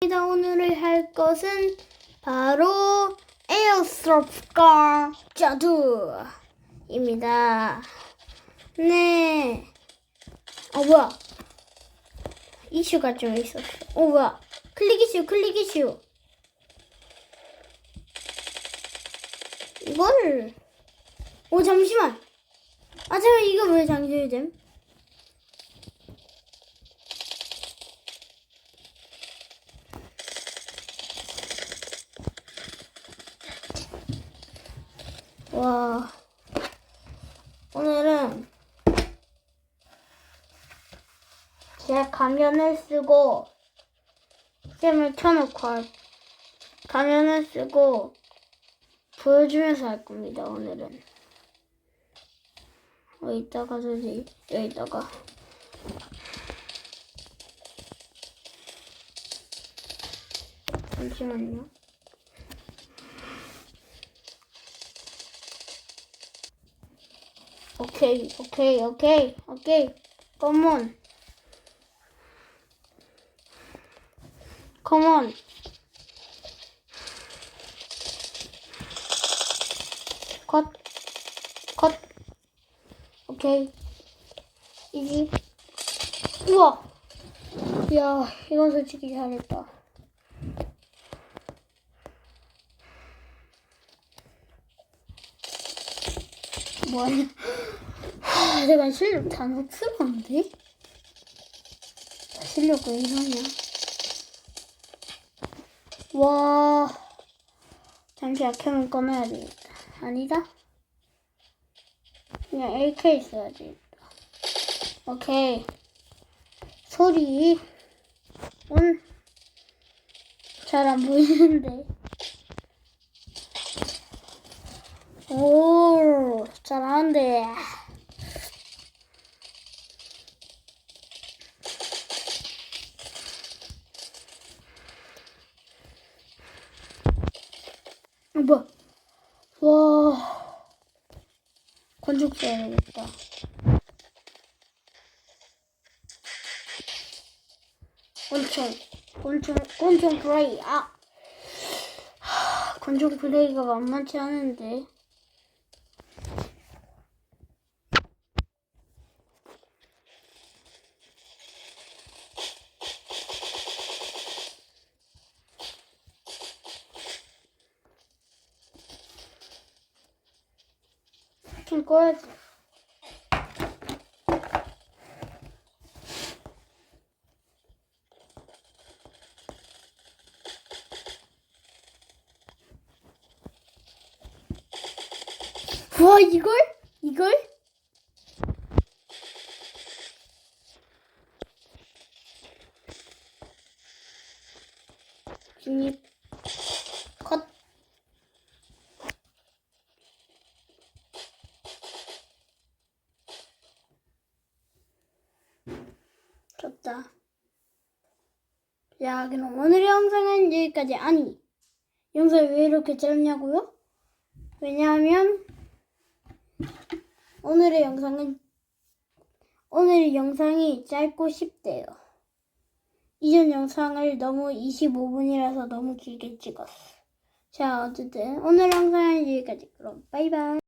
오늘 할 것은 바로 에어스롭카 자두입니다. 네. 어 뭐야? 이슈가 좀 있었어. 어 뭐야? 클릭 이슈, 클릭 이슈. 이거를. 오 잠시만. 아 제가 이거 왜 장전됨? 와. 오늘은 제가 가면을 쓰고 게임을 켜놓고 할- 가면을 쓰고 보여주면서 할 겁니다. 오늘은 어디다가 두지? 여기다가 잠시만요. 오케이, 오케이, 오케이, 오케이. 컴온. 컴온. 컷. 컷. 오케이. 이지. 우와. 야, 이건 솔직히 잘했다. 뭐야? 하, 내가 실력 다 높으면데? 실력 왜 이러냐? 와, 잠시 약하면 꺼내야 되겠다. 아니다? 그냥 AK 써야 되겠다. 오케이. 소리. 온. 잘 안 보이는데. 오, 잘하는데. 어, 뭐야? 와, 건축 써야겠다. 권총, 권총, 권총 플레이. 아, 하, 권총 플레이가 만만치 않은데. 좀 꺼야지. 와이 좋다. 야, 그럼 오늘의 영상은 여기까지. 아니, 영상이 왜 이렇게 짧냐고요? 왜냐하면 오늘의 영상은 오늘의 영상이 짧고 쉽대요. 이전 영상을 너무 25분이라서 너무 길게 찍었어. 자, 어쨌든 오늘 영상은 여기까지. 그럼 바이바이.